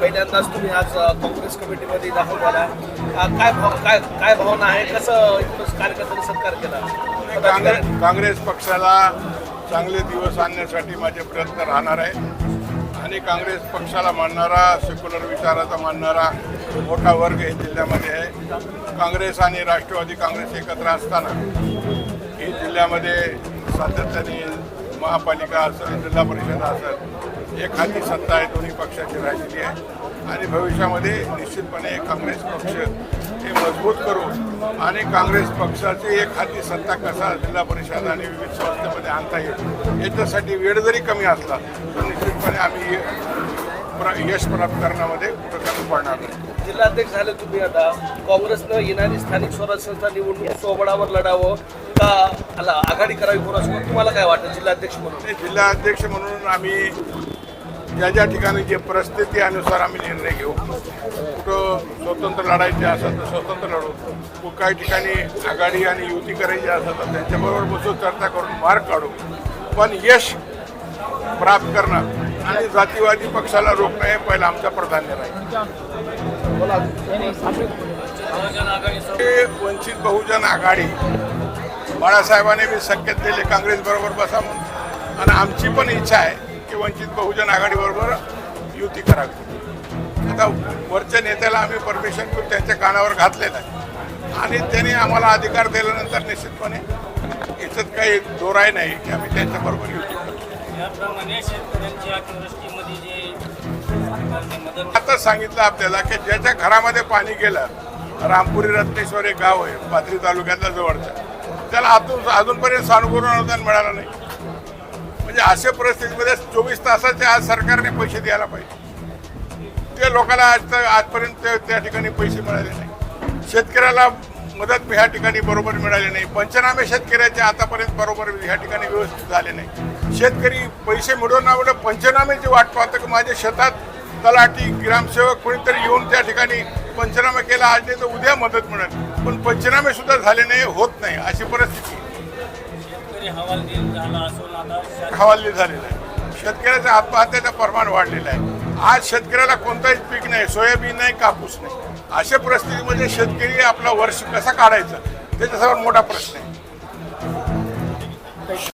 पहिल्यांदाच तुम्ही आज काँग्रेस कमिटीमध्ये दाखल झाला. काय भाव काय काय भावना आहे? कसं कार्यकर्त्यांनी सत्कार केला? काँग्रेस काँग्रेस पक्षाला चांगले दिवस आणण्यासाठी माझे प्रयत्न राहणार आहे. आणि काँग्रेस पक्षाला मानणारा सेक्युलर विचाराचा मानणारा मोठा वर्ग हे जिल्ह्यामध्ये आहे. काँग्रेस आणि राष्ट्रवादी काँग्रेस एकत्र असताना ही जिल्ह्यामध्ये सातत्याने महापालिका असेल जिल्हा परिषद असेल एक हाती सत्ता आहे दोन्ही पक्षाची आणि भविष्यामध्ये निश्चितपणे काँग्रेस पक्ष हे मजबूत करू आणि काँग्रेस पक्षाची एक हाती सत्ता कसा जिल्हा परिषद आणि विविध संस्थेमध्ये आणता येईल याच्यासाठी वेळ जरी कमी असला तर निश्चितपणे आम्ही यश प्राप्त करण्यामध्ये कुठं कमी पडणार नाही जिल्हाध्यक्ष झाले तुम्ही आता. काँग्रेसनं येणारी स्थानिक स्वराज्य संस्था निवडणूक सोबळावर लढावं का? आला आघाडी करावी कोणासोबत? तुम्हाला काय वाटतं जिल्हाध्यक्ष म्हणून? जिल्हाध्यक्ष म्हणून आम्ही ज्या ज्या ठिकाणी जे परिस्थिती अनुसार आम्ही निर्णय घेऊ. कुठं स्वतंत्र लढायचे असेल तर स्वतंत्र लढू. कुठं काही ठिकाणी आघाडी आणि युती करायची असेल तर त्यांच्याबरोबर बसून चर्चा करून मार्ग काढू. पण यश प्राप्त करणं आणि जातीवादी पक्षाला रोखणं हे पहिलं आमचं प्राधान्य राहील वंचित बहुजन आघाडी बाळासाहेबांनी बी संकेत दिले काँग्रेस बरोबर बसा म्हणून. आणि आमची पण इच्छा आहे की वंचित बहुजन आघाडीबरोबर युती करावी. आता वरच्या नेत्याला आम्ही परमिशन करून त्यांच्या कानावर घातलेलं आहे. आणि त्यांनी आम्हाला अधिकार दिल्यानंतर निश्चितपणे याच्यात काही दोराय नाही की आम्ही त्यांच्याबरोबर युती करू आता सांगितलं आपल्याला की ज्याच्या घरामध्ये पाणी गेलं रामपुरी रत्नेश्वर एक गाव आहे पाथरी तालुक्यातल्या जवळचं. त्याला आतून अजूनपर्यंत सानुकूल अनुदान मिळालं नाही. म्हणजे अशा परिस्थितीमध्ये चोवीस तासाचे आज सरकारने पैसे द्यायला पाहिजे. ते लोकांना आज आजपर्यंत ते- त्या ठिकाणी पैसे मिळाले नाही. शेतकऱ्याला मदत ह्या ठिकाणी बरोबर मिळाली नाही. पंचनामे शेतकऱ्याचे आतापर्यंत बरोबर ह्या ठिकाणी व्यवस्थित झाले नाही. शेतकरी पैसे मिळवून आवडे पंचनामेची वाट पाहतो की माझ्या शेतात तलाठी ग्रामसेवक कोणीतरी येऊन त्या ठिकाणी पंचनामे केला. आज नाही तर उद्या मदत मिळेल. पण पंचनामे सुद्धा झाले नाही होत नाही अशी परिस्थिती. शेतकरी हवालदिल झालेलं आहे. शेतकऱ्याच्या आत्महत्याचं प्रमाण वाढलेलं आहे. आज शेतकऱ्याला कोणताही पीक नाही सोयाबीन नाही कापूस नाही. अशा परिस्थितीमध्ये शेतकरी आपला वर्ष कसा काढायचा? त्याच्यासमोर मोठा प्रश्न आहे.